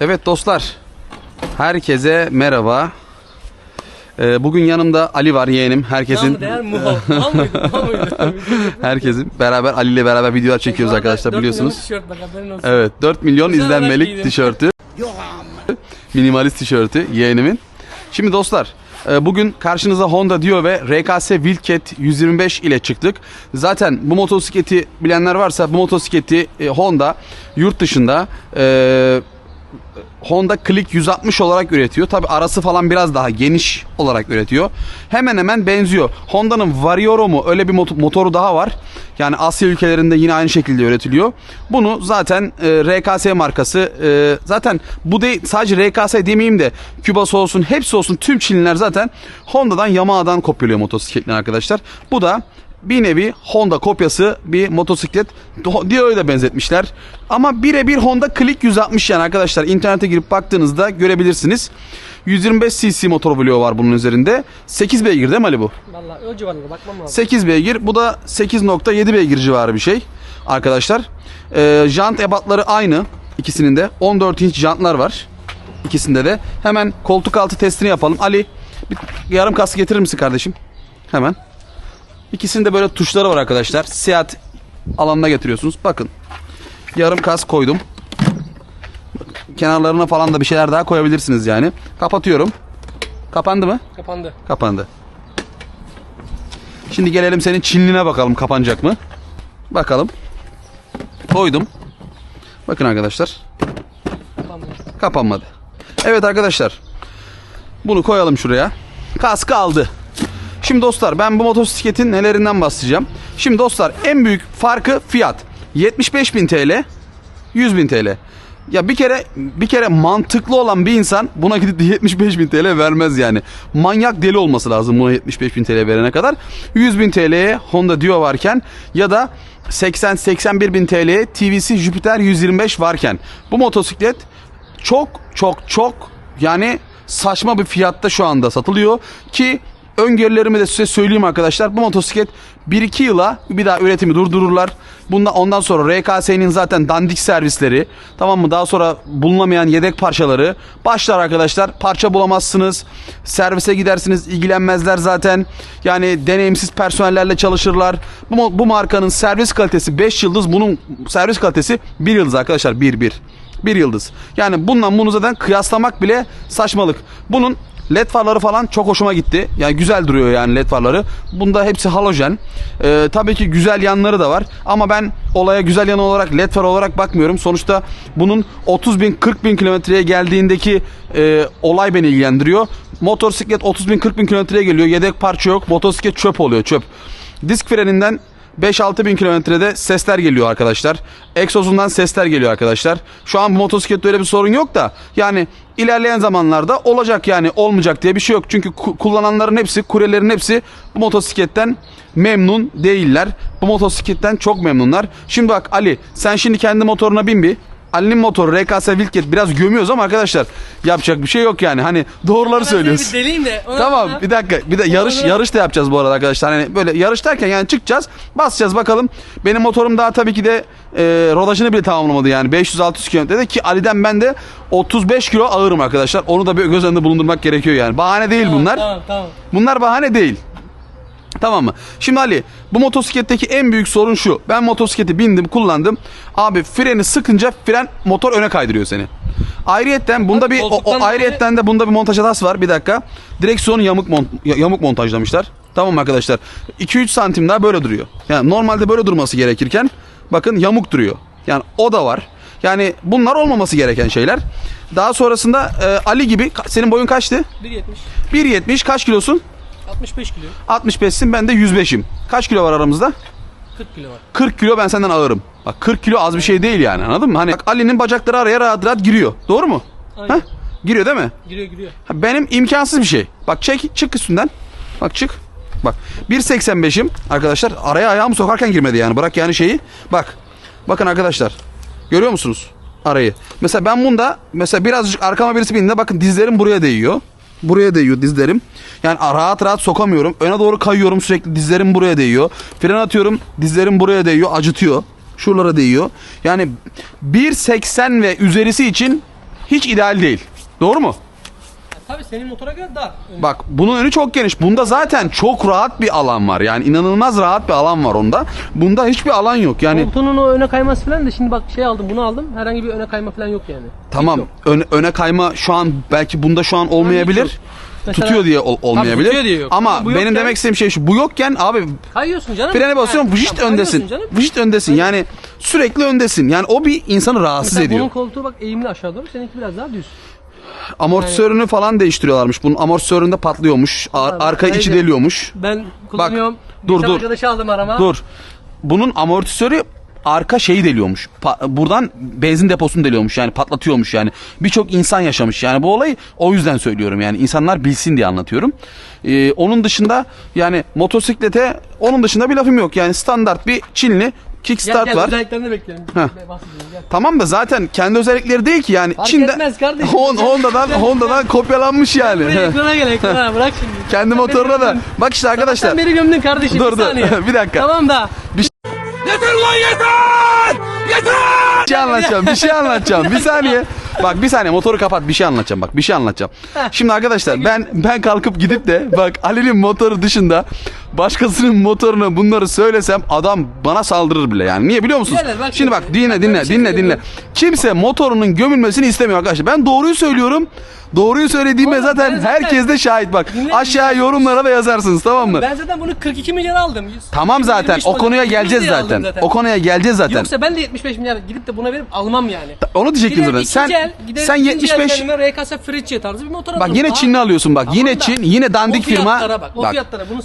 Evet dostlar. Herkese merhaba. Ee, bugün yanımda Ali var yeğenim. Herkesin değer mıydı? Mıydı? herkesin beraber Ali ile beraber videolar çekiyoruz arkadaşlar biliyorsunuz. olsun. Evet 4 milyon Güzel olarak izlenmelik giydim. tişörtü. Minimalist tişörtü yeğenimin. Şimdi dostlar e, bugün karşınıza Honda Dio ve RKS Wildcat 125 ile çıktık. Zaten bu motosikleti bilenler varsa bu motosikleti e, Honda yurt dışında e, Honda Click 160 olarak üretiyor. Tabi arası falan biraz daha geniş olarak üretiyor. Hemen hemen benziyor. Honda'nın Varioro mu öyle bir mot- motoru daha var. Yani Asya ülkelerinde yine aynı şekilde üretiliyor. Bunu zaten e, RKS markası e, zaten bu değil sadece RKS demeyeyim de Kübası olsun hepsi olsun tüm Çinliler zaten Honda'dan Yamaha'dan kopyalıyor motosikletleri arkadaşlar. Bu da bir nevi Honda kopyası bir motosiklet. Dio'yu da benzetmişler. Ama birebir Honda Click 160 yani arkadaşlar. internete girip baktığınızda görebilirsiniz. 125 cc motor bloğu var bunun üzerinde. 8 beygir değil mi Ali bu? Valla o civarında bakmam lazım. 8 beygir. Bu da 8.7 beygir civarı bir şey. Arkadaşlar. Ee, jant ebatları aynı. ikisinin de. 14 inç jantlar var. İkisinde de. Hemen koltuk altı testini yapalım. Ali bir yarım kask getirir misin kardeşim? Hemen. İkisinde böyle tuşları var arkadaşlar. Seyahat alanına getiriyorsunuz. Bakın. Yarım kask koydum. Kenarlarına falan da bir şeyler daha koyabilirsiniz yani. Kapatıyorum. Kapandı mı? Kapandı. Kapandı. Şimdi gelelim senin Çinline bakalım kapanacak mı? Bakalım. Koydum. Bakın arkadaşlar. Kapandı. Kapanmadı. Evet arkadaşlar. Bunu koyalım şuraya. Kaskı aldı. Şimdi dostlar ben bu motosikletin nelerinden bahsedeceğim. Şimdi dostlar en büyük farkı fiyat. 75.000 TL, 100.000 TL. Ya bir kere bir kere mantıklı olan bir insan buna gidip de 75.000 TL vermez yani. Manyak deli olması lazım buna 75.000 TL verene kadar. 100.000 TL'ye Honda Dio varken ya da 80-81 bin TL'ye TVC Jupiter 125 varken bu motosiklet çok çok çok yani saçma bir fiyatta şu anda satılıyor ki öngörülerimi de size söyleyeyim arkadaşlar. Bu motosiklet 1-2 yıla bir daha üretimi durdururlar. Bunda ondan sonra RKS'nin zaten dandik servisleri tamam mı? Daha sonra bulunamayan yedek parçaları başlar arkadaşlar. Parça bulamazsınız. Servise gidersiniz ilgilenmezler zaten. Yani deneyimsiz personellerle çalışırlar. Bu, bu markanın servis kalitesi 5 yıldız. Bunun servis kalitesi 1 yıldız arkadaşlar. 1-1. Bir yıldız. Yani bununla bunu zaten kıyaslamak bile saçmalık. Bunun led farları falan çok hoşuma gitti. Yani güzel duruyor yani led farları. Bunda hepsi halojen. Ee, tabii ki güzel yanları da var. Ama ben olaya güzel yanı olarak led far olarak bakmıyorum. Sonuçta bunun 30 bin 40 bin kilometreye geldiğindeki e, olay beni ilgilendiriyor. Motosiklet 30 bin 40 bin kilometreye geliyor. Yedek parça yok. Motosiklet çöp oluyor çöp. Disk freninden 5-6 bin kilometrede sesler geliyor arkadaşlar. Egzozundan sesler geliyor arkadaşlar. Şu an bu motosiklette öyle bir sorun yok da yani ilerleyen zamanlarda olacak yani olmayacak diye bir şey yok. Çünkü ku- kullananların hepsi, kuryelerin hepsi bu motosikletten memnun değiller. Bu motosikletten çok memnunlar. Şimdi bak Ali sen şimdi kendi motoruna bin bir. Ali'nin motoru RKS Wildcat biraz gömüyoruz ama arkadaşlar yapacak bir şey yok yani. Hani doğruları söylüyoruz. bir deliyim de. ona- Tamam bir dakika bir de yarış yarış da yapacağız bu arada arkadaşlar. Hani böyle yarış derken yani çıkacağız basacağız bakalım. Benim motorum daha tabii ki de e, rodajını bile tamamlamadı yani 500-600 kilometrede ki Ali'den ben de 35 kilo ağırım arkadaşlar. Onu da bir göz önünde bulundurmak gerekiyor yani. Bahane değil Tamam, bunlar. Tamam tamam. Bunlar bahane değil. Tamam mı? Şimdi Ali bu motosikletteki en büyük sorun şu. Ben motosikleti bindim kullandım. Abi freni sıkınca fren motor öne kaydırıyor seni. Ayrıyetten bunda Abi bir o, o ayrıyetten de bunda bir montaj hatası var. Bir dakika. Direksiyonu yamuk mont, yamuk montajlamışlar. Tamam mı arkadaşlar? 2-3 santim daha böyle duruyor. Yani normalde böyle durması gerekirken bakın yamuk duruyor. Yani o da var. Yani bunlar olmaması gereken şeyler. Daha sonrasında e, Ali gibi ka- senin boyun kaçtı? 1.70. 1.70 kaç kilosun? 65 kilo. 65'sin ben de 105'im. Kaç kilo var aramızda? 40 kilo var. 40 40 kilo ben senden ağırım. Bak 40 kilo az bir şey değil yani anladın mı? Hani bak Ali'nin bacakları araya rahat rahat giriyor. Doğru mu? Aynen. Heh? Giriyor değil mi? Giriyor giriyor. Ha, benim imkansız bir şey. Bak çek çık üstünden. Bak çık. Bak 1.85'im arkadaşlar araya ayağımı sokarken girmedi yani. Bırak yani şeyi. Bak. Bakın arkadaşlar. Görüyor musunuz? Arayı. Mesela ben bunda mesela birazcık arkama birisi bindiğinde bakın dizlerim buraya değiyor. Buraya değiyor dizlerim. Yani rahat rahat sokamıyorum. Öne doğru kayıyorum sürekli dizlerim buraya değiyor. Fren atıyorum dizlerim buraya değiyor acıtıyor. Şuralara değiyor. Yani 1.80 ve üzerisi için hiç ideal değil. Doğru mu? Tabii senin motora göre dar. Bak bunun önü çok geniş. Bunda zaten çok rahat bir alan var. Yani inanılmaz rahat bir alan var onda. Bunda hiçbir alan yok. Yani Koltuğunun o öne kayması falan da şimdi bak şey aldım bunu aldım. Herhangi bir öne kayma falan yok yani. tamam Yok. öne, öne kayma şu an belki bunda şu an olmayabilir. yok. Mesela- tutuyor diye ol- olmayabilir. tutuyor diye yok. Ama Ama bu benim yokken- demek istediğim şey şu. Bu yokken abi Kayıyorsun canım. frene basıyorum Ha, vıcıt tamam, öndesin. canım. Öndesin. Yani sürekli öndesin. Yani o bir insanı rahatsız Mesela ediyor. bunun koltuğu bak eğimli aşağı doğru. Seninki biraz daha düz. Amortisörünü falan değiştiriyorlarmış. Bunun amortisöründe patlıyormuş. Ar- Abi, arka içi deliyormuş. Ben kullanıyorum. dur, Geçen dur. arkadaşı aldım arama. Dur. Bunun amortisörü arka şeyi deliyormuş. Pa- buradan benzin deposunu deliyormuş yani patlatıyormuş yani. Birçok insan yaşamış yani bu olayı o yüzden söylüyorum yani insanlar bilsin diye anlatıyorum. Ee, onun dışında yani motosiklete onun dışında bir lafım yok yani standart bir Çinli kickstart gel var. özelliklerini bekleyelim. Heh. Tamam da zaten kendi özellikleri değil ki yani Fark Çin'de etmez kardeşim. Hon- Honda'dan Honda'dan kopyalanmış yani. Buraya ekrana gel ekrana bırak şimdi. kendi Sen motoruna da. Bak işte arkadaşlar. Sen beni gömdün kardeşim Dur, bir dur. saniye. Bir dakika. Tamam da. Bir şey anlatacağım. Bir şey anlatacağım. Bir saniye. Bak bir saniye motoru kapat. Bir şey anlatacağım. Bak bir şey anlatacağım. Şimdi arkadaşlar ben ben kalkıp gidip de bak Ali'nin motoru dışında başkasının motoruna bunları söylesem adam bana saldırır bile yani. Niye biliyor musunuz? Birader, bak Şimdi bak dinle Bak, dinle şey dinle dinle. Kimse motorunun gömülmesini istemiyor arkadaşlar. Ben doğruyu söylüyorum. Doğruyu söylediğime Oğlum, zaten, zaten- herkes de şahit bak. Dinle, Aşağı yorumlara da yazarsınız tamam mı? Ben zaten bunu 42 milyar aldım. Tamam zaten 25 o konuya geleceğiz 100 diye aldım zaten. O konuya geleceğiz zaten. Yoksa ben de 75 milyar gidip de buna verip almam yani. Onu diyecektim zaten. Sen el, giderim sen ikinci el 75 kendime RKS Frecce tarzı bir motor Bak alırım. yine Daha- Çinli alıyorsun bak. Yine Çin, yine dandik o fiyatlara firma. Bak,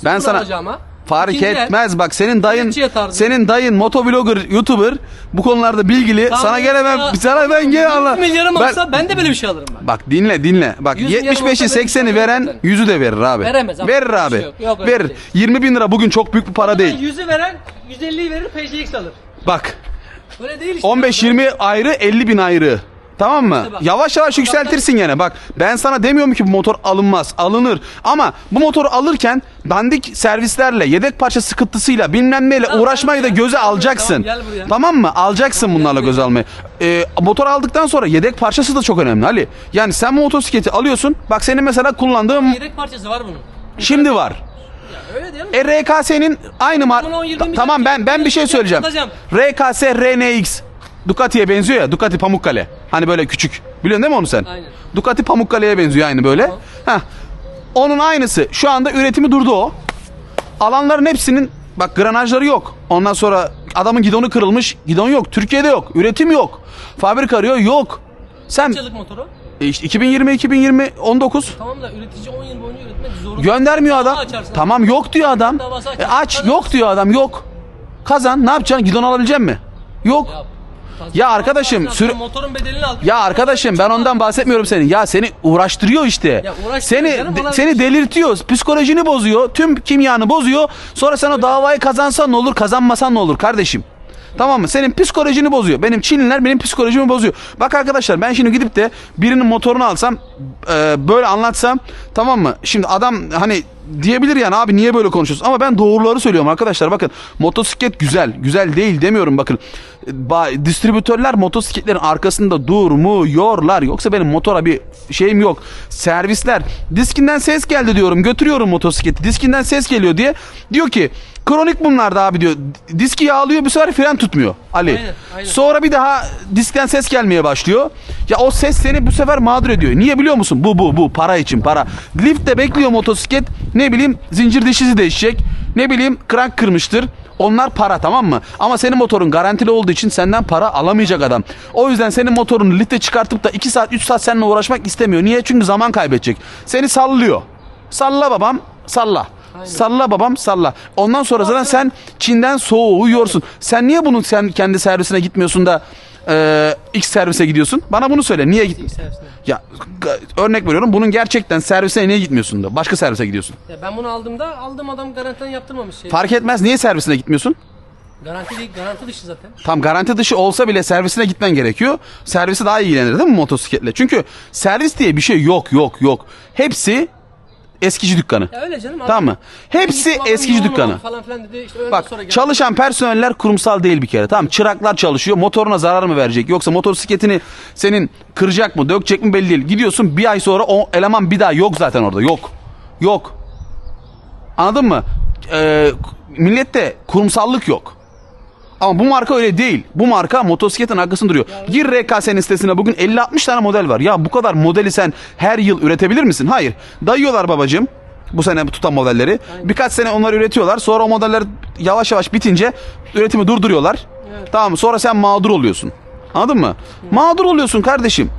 ben sana alacağıma. fark ikinci el, etmez bak senin dayın senin dayın motovlogger, YouTuber bu konularda bilgili. Tamam sana gene ben sana ben gene 100 anla. milyarım Ben- olsa ben de böyle bir şey alırım ben. Bak dinle dinle. Bak 100 milyarım 75'i olsa benim 80'i bir veren zaten. 100'ü de verir abi. Veremez abi. Verir abi. şey yok. Yok, verir. şey. 20 bin lira bugün çok büyük bir para değil. 100'ü veren 150'yi verir PCX alır. Bak Böyle değil işte. 15-20 ayrı 50 bin ayrı. Tamam mı? Yavaş yavaş yükseltirsin gene. Bak ben sana demiyorum ki bu motor alınmaz. Alınır. Ama bu motoru alırken dandik servislerle, yedek parça sıkıntısıyla bilmem neyle Tamam, uğraşmayı da göze tamam, alacaksın. tamam, gel buraya. Tamam mı? Alacaksın bunlarla göze almayı. Ee, motor aldıktan sonra yedek parçası da çok önemli Ali. Yani sen bu motosikleti alıyorsun. Bak senin mesela kullandığın Yedek parçası var bunun. şimdi var. Öyle diyelim. E RKS'nin aynı mar... Bunun on yirmi Ta- bin tamam ben ben bir şey söyleyeceğim. Alacağım. RKS RNX Ducati'ye benziyor ya. Ducati Pamukkale. Hani böyle küçük. Biliyorsun değil mi onu sen? Aynen. Ducati Pamukkale'ye benziyor aynı böyle. Heh. Onun aynısı. Şu anda üretimi durdu o. Alanların hepsinin bak granajları yok. Ondan sonra adamın gidonu kırılmış. Gidon yok. Türkiye'de yok. Üretim yok. Fabrika arıyor. Yok. Sen Kaç yıllık motoru? e işte 2020 2020 19 Tamam da üretici 10 yıl boyunca üretmek zorunda. Göndermiyor adam. Açarsın. Tamam yok diyor adam. Davası E, açarsın. aç yok diyor adam yok. Kazan ne yapacaksın? Gidon alabilecek mi? Yok. Ya, Ya arkadaşım, sürü- motorun bedelini al. Ya arkadaşım ben ondan bahsetmiyorum senin. Ya seni uğraştırıyor işte. Ya uğraştırıyor seni canım, de- seni delirtiyor. Psikolojini bozuyor. Tüm kimyanı bozuyor. Sonra sen o davayı kazansan ne olur, kazanmasan ne olur kardeşim? Tamam mı? Senin psikolojini bozuyor. Benim Çinliler benim psikolojimi bozuyor. Bak arkadaşlar ben şimdi gidip de birinin motorunu alsam e, böyle anlatsam tamam mı? Şimdi adam hani diyebilir yani abi niye böyle konuşuyorsun? Ama ben doğruları söylüyorum arkadaşlar. Bakın motosiklet güzel. Güzel değil demiyorum bakın. Ba- distribütörler motosikletlerin arkasında durmuyorlar. Yoksa benim motora bir şeyim yok. Servisler diskinden ses geldi diyorum. Götürüyorum motosikleti. Diskinden ses geliyor diye. Diyor ki kronik bunlar da abi diyor. Diski yağlıyor bir sefer fren tutmuyor. Ali. Aynen, aynen. Sonra bir daha diskten ses gelmeye başlıyor. Ya o ses seni bu sefer mağdur ediyor. Niye biliyor musun? Bu bu bu para için para. Liftte bekliyor motosiklet. Ne bileyim zincir dişisi değişecek. Ne bileyim krank kırmıştır. Onlar para tamam mı? Ama senin motorun garantili olduğu için senden para alamayacak adam. O yüzden senin motorunu lifte çıkartıp da 2 saat 3 saat seninle uğraşmak istemiyor. Niye? Çünkü zaman kaybedecek. Seni sallıyor. Salla babam salla. Salla babam salla. Ondan sonra zaten sen Çin'den soğuyorsun. Sen niye bunu sen kendi servisine gitmiyorsun da e, X servise gidiyorsun? Bana bunu söyle. Niye git? Ya örnek veriyorum. Bunun gerçekten servisine niye gitmiyorsun da? Başka servise gidiyorsun. Ya ben bunu aldığımda aldığım adam garantiden yaptırmamış şey. Fark etmez. Niye servisine gitmiyorsun? Garanti değil, garanti dışı zaten. Tam garanti dışı olsa bile servisine gitmen gerekiyor. Servisi daha iyi ilgilenir değil mi motosikletle? Çünkü servis diye bir şey yok yok yok. Hepsi eskici dükkanı. Ya öyle canım. Tamam mı? Hepsi eskici dükkanı. Falan filan dedi. İşte öyle Bak sonra geldi. çalışan personeller kurumsal değil bir kere. Tamam çıraklar çalışıyor. Motoruna zarar mı verecek? Yoksa motosikletini senin kıracak mı, dökecek mi belli değil. Gidiyorsun bir ay sonra o eleman bir daha yok zaten orada. Yok. Yok. Anladın mı? Ee, millette kurumsallık yok. Ama bu marka öyle değil. Bu marka motosikletin arkasında duruyor. Gir RKS'nin sitesine bugün 50-60 tane model var. Ya bu kadar modeli sen her yıl üretebilir misin? Hayır. Dayıyorlar babacığım. Bu sene tutan modelleri. Birkaç sene onları üretiyorlar. Sonra o modeller yavaş yavaş bitince üretimi durduruyorlar. Tamam mı? Sonra sen mağdur oluyorsun. Anladın mı? Mağdur oluyorsun kardeşim.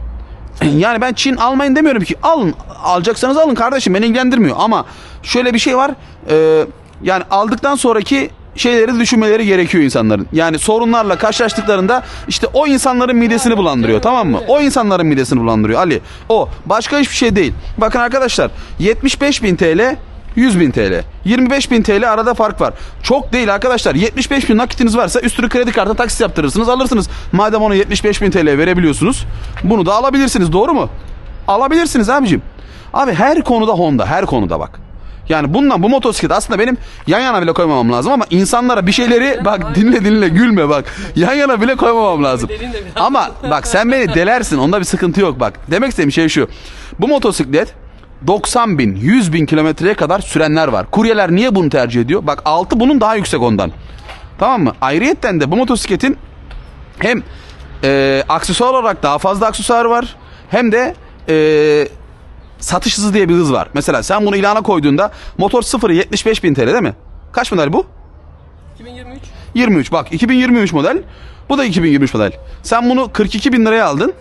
Yani ben Çin almayın demiyorum ki. Alın. Alacaksanız alın kardeşim. Beni ilgilendirmiyor. Ama şöyle bir şey var. Ee, yani aldıktan sonraki şeyleri düşünmeleri gerekiyor insanların. Yani sorunlarla karşılaştıklarında işte o insanların midesini bulandırıyor tamam mı? O insanların midesini bulandırıyor Ali. O başka hiçbir şey değil. Bakın arkadaşlar 75 bin TL 100 bin TL. 25 bin TL arada fark var. Çok değil arkadaşlar. 75 bin nakitiniz varsa üstünü kredi kartı taksit yaptırırsınız alırsınız. Madem ona 75 bin TL verebiliyorsunuz bunu da alabilirsiniz doğru mu? Alabilirsiniz abicim. Abi her konuda Honda her konuda bak. Yani bundan bu motosiklet aslında benim yan yana bile koymamam lazım ama insanlara bir şeyleri bak dinle dinle gülme bak. Yan yana bile koymamam lazım. Ama bak sen beni delersin onda bir sıkıntı yok bak. Demek istediğim şey şu. Bu motosiklet 90 bin 100 bin kilometreye kadar sürenler var. Kuryeler niye bunu tercih ediyor? Bak altı bunun daha yüksek ondan. Tamam mı? Ayrıyetten de bu motosikletin hem e, aksesuar olarak daha fazla aksesuar var hem de e, satış hızı diye bir hız var. Mesela sen bunu ilana koyduğunda motor sıfırı 75 bin TL değil mi? Kaç model bu? 2023. 23 bak 2023 model. Bu da 2023 model. Sen bunu 42 bin liraya aldın.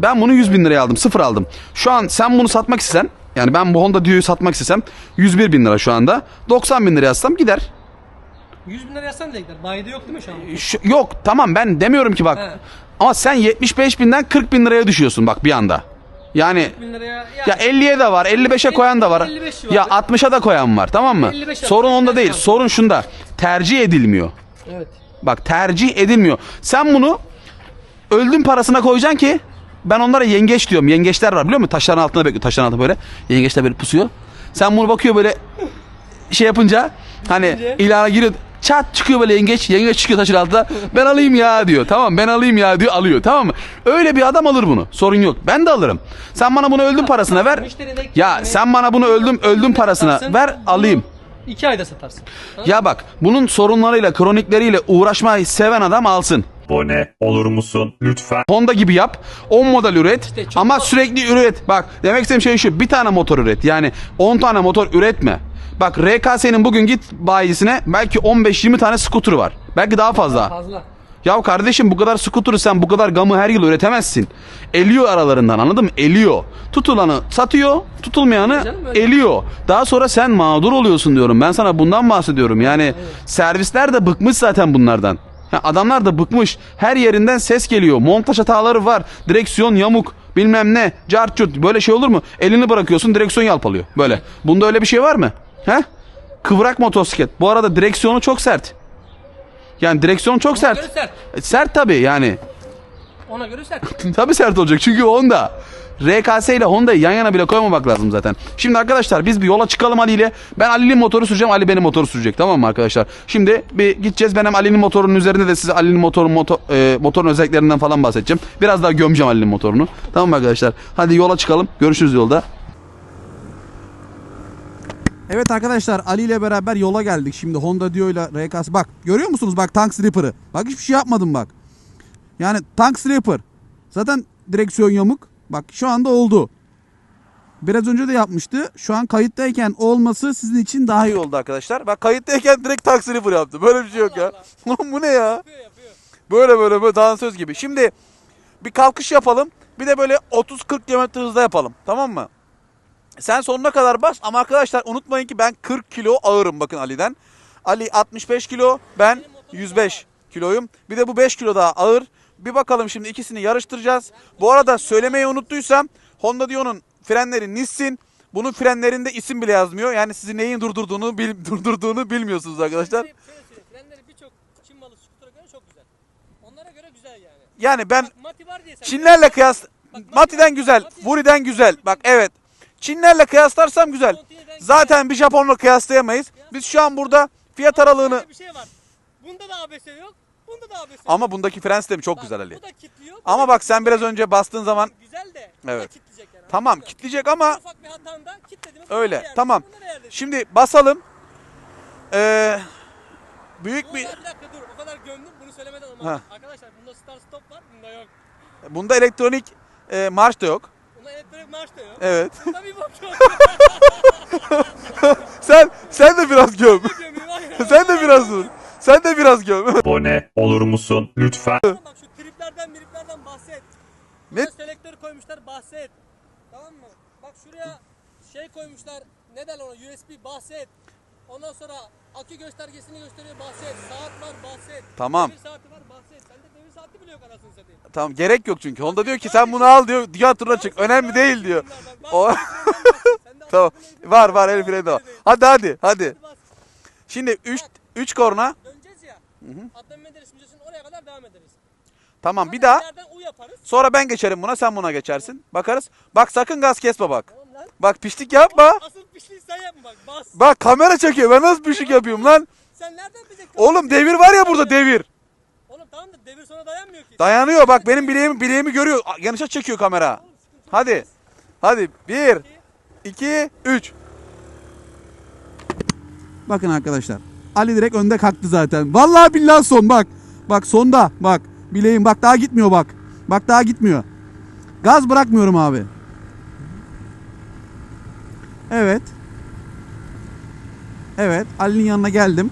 Ben bunu 100 bin liraya aldım. Sıfır aldım. Şu an sen bunu satmak istesen yani ben bu Honda Dio'yu satmak istesem 101 bin lira şu anda. 90 bin liraya satsam gider. 100 bin lira yazsan da gider. Bayide yok değil mi şu an? Şu- yok tamam ben demiyorum ki bak. He. Ama sen 75 binden 40 bin liraya düşüyorsun bak bir anda. Yani bin liraya. Ya, ya 50'ye de var 55'e koyan da var. 55 Ya var. 60'a da koyan var tamam mı? 55 var. Sorun onda değil. 55 var. Sorun şunda. Tercih edilmiyor. Evet. Bak tercih edilmiyor. Sen bunu öldüm parasına koyacaksın ki ben onlara yengeç diyorum. Yengeçler var biliyor musun? Taşların altında bekliyor. Taşların altında böyle. Yengeçler böyle pusuyor. Sen bunu bakıyor böyle şey yapınca hani Düşünce. ilana giriyor. Çat çıkıyor böyle yengeç. Yengeç çıkıyor taşın altında. Ben alayım ya diyor. Tamam ben alayım ya diyor. Alıyor tamam mı? Öyle bir adam alır bunu. Sorun yok. Ben de alırım. Sen bana bunu öldüm parasına ver. Ya sen bana bunu öldüm öldüm parasına ver alayım. İki ayda satarsın. Ya bak bunun sorunlarıyla kronikleriyle uğraşmayı seven adam alsın. Abone olur musun? Lütfen. Honda gibi yap. 10 model üret. İşte ama sürekli üret. Bak demek istediğim şey şu. Bir tane motor üret. Yani 10 tane motor üretme. Bak RKS'nin bugün git bayisine belki 15-20 tane scooter var. Belki daha fazla. Fazla. Ya kardeşim bu kadar scooter'ı sen bu kadar gamı her yıl üretemezsin. Eliyor aralarından anladın mı? Eliyor. Tutulanı satıyor, tutulmayanı Canım eliyor. Daha sonra sen mağdur oluyorsun diyorum. Ben sana bundan bahsediyorum. Yani servisler de bıkmış zaten bunlardan. Ya adamlar da bıkmış. Her yerinden ses geliyor. Montaj hataları var. Direksiyon yamuk. Bilmem ne. Cart curt. Böyle şey olur mu? Elini bırakıyorsun direksiyon yalpalıyor. Böyle. Bunda öyle bir şey var mı? He? Kıvrak motosiklet. Bu arada direksiyonu çok sert. Yani direksiyon çok sert. göre sert. E, Sert tabii yani. Ona göre sert. tabii sert olacak çünkü Honda. RKS ile Honda'yı yan yana bile koymamak lazım zaten. Şimdi arkadaşlar biz bir yola çıkalım Ali ile. Ben Ali'nin motoru süreceğim, Ali benim motoru sürecek tamam mı arkadaşlar? Şimdi bir gideceğiz. Ben hem Ali'nin motorunun üzerinde de size Ali'nin motorun moto, e, motorun özelliklerinden falan bahsedeceğim. Biraz daha gömeceğim Ali'nin motorunu. Tamam mı arkadaşlar? Hadi yola çıkalım. Görüşürüz yolda. Evet arkadaşlar Ali ile beraber yola geldik. Şimdi Honda Dio ile RKS. Bak görüyor musunuz bak tank slipper'ı. Bak hiçbir şey yapmadım bak. Yani tank slipper. Zaten direksiyon yamuk. Bak şu anda oldu. Biraz önce de yapmıştı. Şu an kayıttayken olması sizin için daha iyi oldu arkadaşlar. Bak kayıttayken direkt tank slipper yaptı. Böyle bir şey yok ya. Oğlum bu ne ya? Böyle böyle böyle dansöz gibi. Şimdi bir kalkış yapalım. Bir de böyle 30-40 km hızda yapalım. Tamam mı? Sen sonuna kadar bas ama arkadaşlar unutmayın ki ben 40 kilo ağırım bakın Ali'den. Ali 65 kilo ben 105 kiloyum. Bir de bu 5 kilo daha ağır. Bir bakalım şimdi ikisini yarıştıracağız. Bu arada söylemeyi unuttuysam Honda Dio'nun frenleri Nissin. Bunun frenlerinde isim bile yazmıyor. Yani sizi neyin durdurduğunu bil- durdurduğunu bilmiyorsunuz arkadaşlar. Şöyle söyleyeyim. Frenleri birçok Çin malı skutura göre çok güzel. Onlara göre güzel yani. Yani ben Bak, Mati var diye sen. Çinlerle kıyas Mati'den güzel, Vuri'den güzel. Bak evet. Çinlerle kıyaslarsam güzel. Zaten bir Japonla kıyaslayamayız. Biz şu an burada fiyat aralığını Bir şey var. Bunda da ABS yok. Bunda da ABS yok. ama bundaki fren sistemi çok güzel Ali. Bu da kilitliyor. bu Ama bak sen biraz önce bastığın zaman Güzel de. Evet. Bu da kilitleyecek yani. tamam anladın mı? kitleyecek ama Ufak bir hatanda kilitlediğimiz öyle tamam. Şimdi basalım. Ee, büyük bir Bir dakika dur. O kadar gömdüm bunu söylemeden olmaz. Ha. Arkadaşlar bunda start stop var. Bunda yok. bunda elektronik e, marş da yok. Elektrik marş da yok. Evet. Bir sen sen de biraz göm. Sen de biraz dur. Sen de biraz göm. Abone olur musun? Lütfen. Bak şu triplerden miriplerden bahset. Ne? Burada selektör koymuşlar bahset. Tamam mı? Bak şuraya şey koymuşlar. Ne derler ona? USB bahset. Ondan sonra akü göstergesini gösteriyor bahset. Saat var bahset. Tamam. Devir saati var bahset. Sende devir saati bile yok anasını satayım. Tamam gerek yok çünkü. Honda diyor ki sen bunu al diyor. Dünya turuna çık. Önemli değil diyor. O tamam. Var var el freni de var. Hadi hadi hadi. Şimdi 3 3 korna. Döneceğiz ya. Adnan Menderes Müzesi'nin oraya kadar devam ederiz. Tamam bir daha. ileriden U yaparız. Sonra ben geçerim buna sen buna geçersin. Bakarız. Bak sakın gaz kesme bak. Tamam lan. Bak pişlik yapma. Asıl pişliği sen yapma bak. Bas. Bak kamera çekiyor. Ben nasıl pişlik yapıyorum lan? Sen nereden bize Oğlum devir var ya burada devir. Tamam da devir sonra dayanmıyor ki. Dayanıyor bak benim bileğimi bileğimi görüyor. Yanlışa çekiyor kamera. Hadi. Hadi 1 2 3 Bakın arkadaşlar. Ali direkt önde kalktı zaten. Vallahi billahi son bak. Bak sonda bak. Bileğim bak daha gitmiyor bak. Bak daha gitmiyor. Gaz bırakmıyorum abi. Evet. Evet. Ali'nin yanına geldim.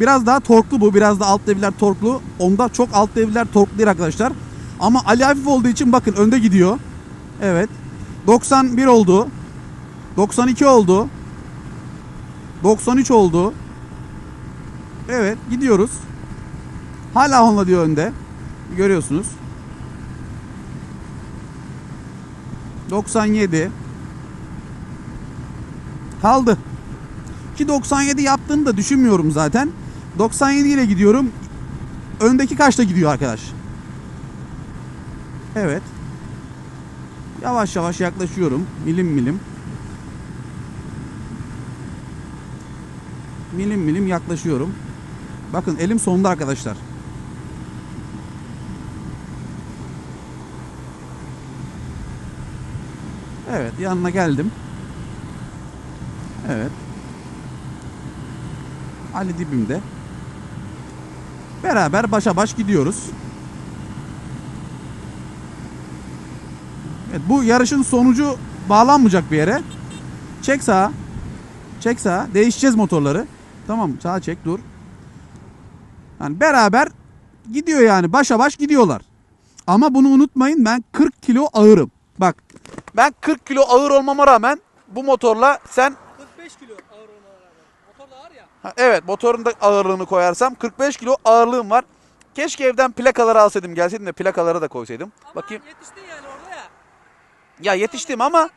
Biraz daha torklu bu. Biraz da alt devirler torklu. Onda çok alt devirler torklu değil arkadaşlar. Ama Ali hafif olduğu için bakın önde gidiyor. Evet. 91 oldu. 92 oldu. 93 oldu. Evet gidiyoruz. Hala Honda diyor önde. Görüyorsunuz. 97 kaldı. Ki 97 yaptığını da düşünmüyorum zaten. 97 ile gidiyorum. Öndeki kaçta gidiyor arkadaş? Evet. Yavaş yavaş yaklaşıyorum. Milim milim. Milim milim yaklaşıyorum. Bakın elim sonda arkadaşlar. Evet yanına geldim. Evet. Ali dibimde. Beraber başa baş gidiyoruz. Evet, bu yarışın sonucu bağlanmayacak bir yere. Çek sağa. Çek sağa. Değişeceğiz motorları. Tamam sağa çek dur. Yani beraber gidiyor yani başa baş gidiyorlar. Ama bunu unutmayın ben 40 kilo ağırım. Bak ben 40 kilo ağır olmama rağmen bu motorla sen 45 kilo ağır olmana rağmen. Motor da ağır ya. Ha, evet motorun da ağırlığını koyarsam 45 kilo ağırlığım var. Keşke evden plakaları alsaydım gelseydim de plakaları da koysaydım. Ama Bakayım. yetiştin yani orada ya. Ya yetiştim ama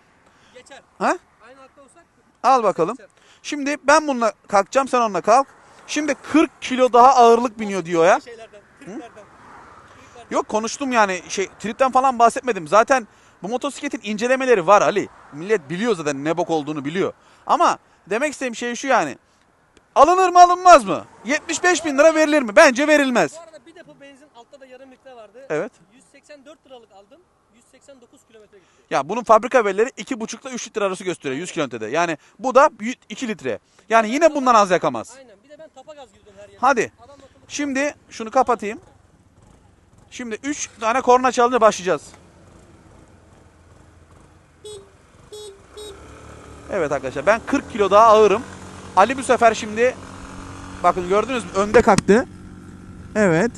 Geçer. ha? Aynı hatta olsak Al bakalım. Şimdi ben bununla kalkacağım sen onunla kalk. Şimdi 40 kilo daha ağırlık biniyor diyor ya. Şeylerden, triplerden. Triplerden. Yok konuştum yani şey tripten falan bahsetmedim. Zaten bu motosikletin incelemeleri var Ali. Millet biliyor zaten ne bok olduğunu biliyor. Ama demek istediğim şey şu yani. Alınır mı alınmaz mı? 75 bin lira verilir mi? Bence verilmez. Bu arada bir depo benzin altta da yarım litre vardı. Evet. 184 liralık aldım. 189 kilometre gitti. Ya bunun fabrika verileri 2,5 ile 3 litre arası gösteriyor 100 kilometrede. Yani bu da 2 litre. Yani yine bundan az yakamaz. Aynen. Bir de ben tapa gaz girdim her yere. Hadi. Adam akıllı- Şimdi şunu kapatayım. Şimdi 3 tane korna çalınca başlayacağız. Evet arkadaşlar ben 40 kilo daha ağırım. Ali bu sefer şimdi bakın gördünüz mü önde kalktı. Evet.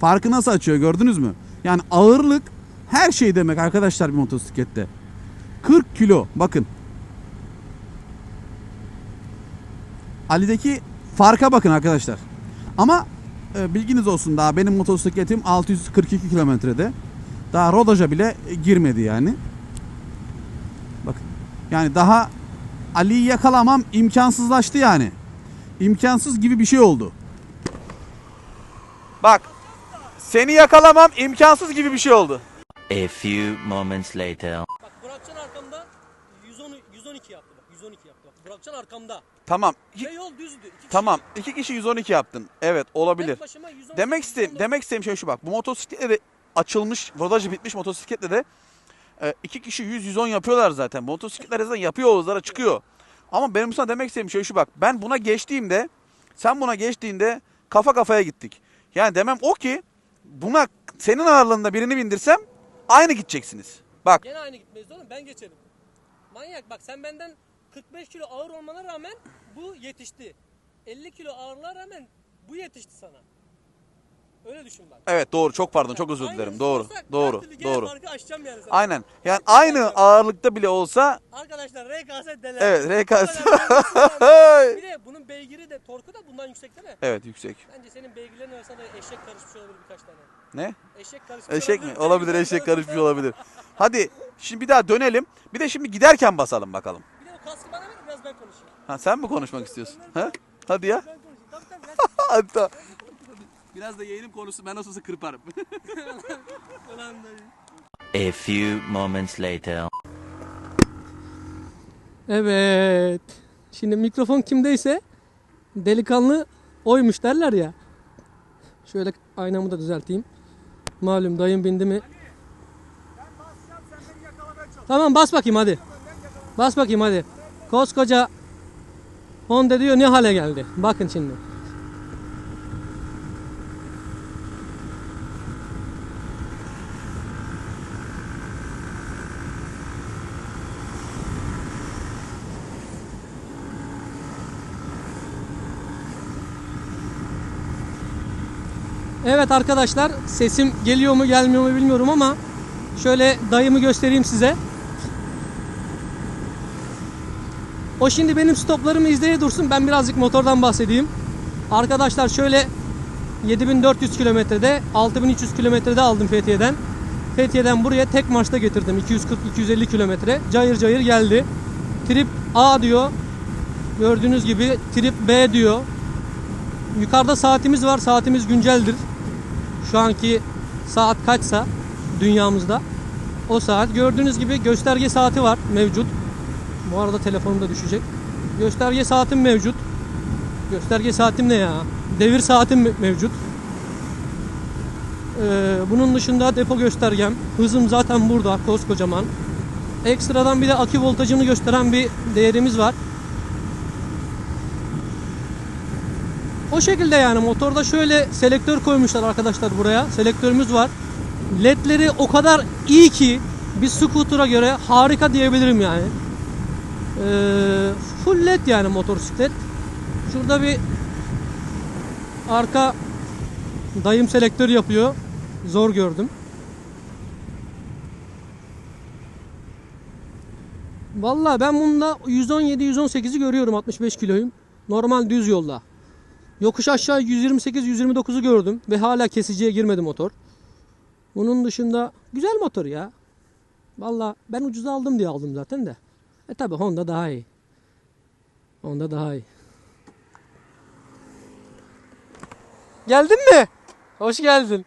Farkı nasıl açıyor gördünüz mü? Yani ağırlık her şey demek arkadaşlar bir motosiklette. 40 kilo bakın. Ali'deki farka bakın arkadaşlar. Ama e, bilginiz olsun daha benim motosikletim 642 kilometrede. Daha rodaja bile girmedi yani. Bakın. Yani daha Ali'yi yakalamam imkansızlaştı yani. İmkansız gibi bir şey oldu. Bak. Seni yakalamam imkansız gibi bir şey oldu. A few moments later. Bak Burakcan arkamda arkamda. Tamam. Ve yol düzdü. İki kişi- tamam. iki kişi 112 yaptın. Evet olabilir. Tek başıma 110, Demek istediğim 119. demek istediğim şey şu bak. Bu motosikletle de açılmış, rodajı bitmiş motosikletle de e, iki kişi 100 110 yapıyorlar zaten. Motosikletler zaten yapıyor Oğuzlara çıkıyor. Ama benim sana demek istediğim şey şu bak. Ben buna geçtiğimde sen buna geçtiğinde kafa kafaya gittik. Yani demem o ki buna senin ağırlığında birini bindirsem aynı gideceksiniz. Bak Gene aynı gitmeyiz oğlum ben geçerim. Manyak bak sen benden 45 kilo ağır olmana rağmen bu yetişti. 50 kilo ağırlığa rağmen bu yetişti sana. Öyle düşün bak. evet doğru çok pardon çok özür dilerim. Doğru. Doğru. Doğru. farkı aşacağım yani sana. Aynen. Yani aynı ağırlıkta bile olsa Arkadaşlar RKS deler. Evet, RKS. Bir de bunun beygiri de torku da bundan yüksek değil mi? evet yüksek. Bence senin beygirlerin arasında da eşek karışmış olabilir birkaç tane. Ne? Eşek karışmış Eşek mi? olabilir. Eşek karışmış olabilir. Hadi şimdi bir daha dönelim. Bir de şimdi giderken basalım bakalım. Bir de o kaskı bana ver biraz ben konuşayım. Ha sen mi konuşmak istiyorsun? Ha? Hadi ya. Ben konuşayım. Tabii tabii. Biraz Hadi tamam. Biraz da yayının konusu ben nasılsa kırparım. Ulan dayı. A few moments later. Evet. Şimdi mikrofon kimdeyse delikanlı oymuş derler ya. Şöyle aynamı da düzelteyim. Malum dayım bindi mi? Tamam bas bakayım hadi. Bas bakayım hadi. Koskoca Honda diyor ne hale geldi. Bakın şimdi. Evet arkadaşlar sesim geliyor mu gelmiyor mu bilmiyorum ama şöyle dayımı göstereyim size. O şimdi benim stoplarımı izleye dursun ben birazcık motordan bahsedeyim. Arkadaşlar şöyle 7400 kilometrede 6300 kilometrede aldım Fethiye'den. Fethiye'den buraya tek marşta getirdim 240-250 kilometre cayır cayır geldi. Trip A diyor. Gördüğünüz gibi trip B diyor. Yukarıda saatimiz var. Saatimiz günceldir. Şu anki saat kaçsa dünyamızda o saat. Gördüğünüz gibi gösterge saati var mevcut. Bu arada telefonum da düşecek. Gösterge saatim mevcut. Gösterge saatim ne ya? Devir saatim me- mevcut. Ee, bunun dışında depo göstergem. Hızım zaten burada koskocaman. Ekstradan bir de akü voltajını gösteren bir değerimiz var. O şekilde yani motorda şöyle selektör koymuşlar arkadaşlar buraya. Selektörümüz var. LED'leri o kadar iyi ki bir scooter'a göre harika diyebilirim yani. Ee, full LED yani motosiklet. Şurada bir arka dayım selektör yapıyor. Zor gördüm. Vallahi ben bunda 117-118'i görüyorum 65 kiloyum. Normal düz yolda. Yokuş aşağı 128-129'u gördüm ve hala kesiciye girmedi motor. Bunun dışında güzel motor ya. Valla ben ucuza aldım diye aldım zaten de. E tabi Honda daha iyi. Honda daha iyi. Geldin mi? Hoş geldin.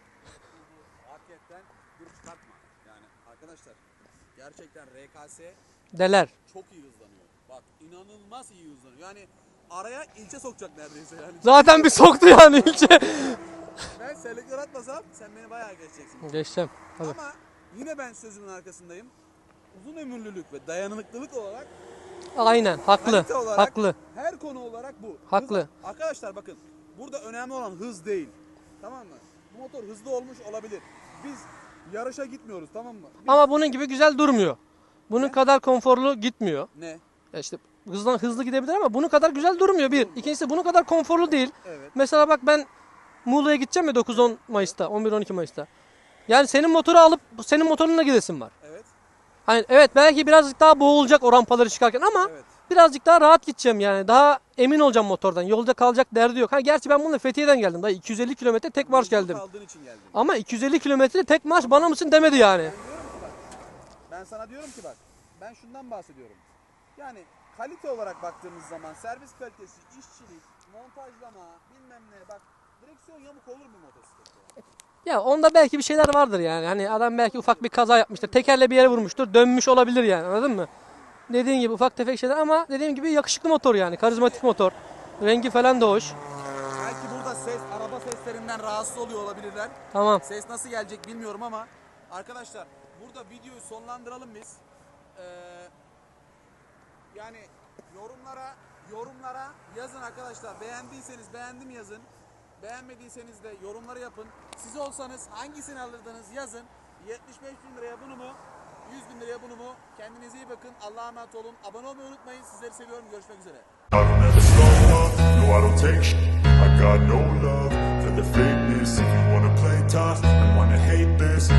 Hakikaten dur çıkartma. Yani arkadaşlar gerçekten RKS Deler. çok iyi hızlanıyor. Bak inanılmaz iyi hızlanıyor. Yani araya ilçe sokacak neredeyse yani. Zaten bir soktu yani ilçe. Ben selektör atmasam sen beni bayağı geçeceksin. Geçeceğim. Tabii. Ama yine ben sözümün arkasındayım. Uzun ömürlülük ve dayanıklılık olarak Aynen haklı. olarak Haklı. her konu olarak bu. Haklı. Hız- arkadaşlar bakın burada önemli olan hız değil. Tamam mı? Bu motor hızlı olmuş olabilir. Biz yarışa gitmiyoruz tamam mı? Biz- Ama bunun gibi güzel durmuyor. Bunun kadar konforlu gitmiyor. Ne? Ya işte hızlı, hızlı gidebilir ama bunun kadar güzel durmuyor bir. İkincisi bunun kadar konforlu değil. Evet. Mesela bak ben Muğla'ya gideceğim ya 9-10 Mayıs'ta, 11-12 Mayıs'ta. Yani senin motoru alıp senin motorunla gidesin var. Evet. Hani evet belki birazcık daha boğulacak o rampaları çıkarken ama Evet. birazcık daha rahat gideceğim yani. Daha emin olacağım motordan. Yolda kalacak derdi yok. Ha gerçi ben bununla Fethiye'den geldim. Daha 250 kilometre tek marş geldim. İçin geldim. Ama 250 kilometre tek marş bana mısın demedi yani. Ben diyorum ki bak. Ben sana diyorum ki bak. Ben şundan bahsediyorum. Yani kalite olarak baktığımız zaman servis kalitesi, işçilik, montajlama, bilmem ne bak direksiyon yamuk olur mu motosiklette? Ya onda belki bir şeyler vardır yani. Hani adam belki ufak bir kaza yapmıştır. Tekerle bir yere vurmuştur. Dönmüş olabilir yani. Anladın mı? Dediğin gibi ufak tefek şeyler ama dediğim gibi yakışıklı motor yani. Karizmatik motor. Rengi falan da hoş. Belki burada ses, araba seslerinden rahatsız oluyor olabilirler. Tamam. Ses nasıl gelecek bilmiyorum ama arkadaşlar burada videoyu sonlandıralım biz. Ee, yani yorumlara yorumlara yazın arkadaşlar. Beğendiyseniz beğendim yazın. Beğenmediyseniz de yorumları yapın. Siz olsanız hangisini alırdınız yazın. 75 bin liraya bunu mu? 100 bin liraya bunu mu? Kendinize iyi bakın. Allah'a emanet olun. Abone olmayı unutmayın. Sizleri seviyorum. Görüşmek üzere. I got no love for the fakeness If you wanna play tough and wanna hate this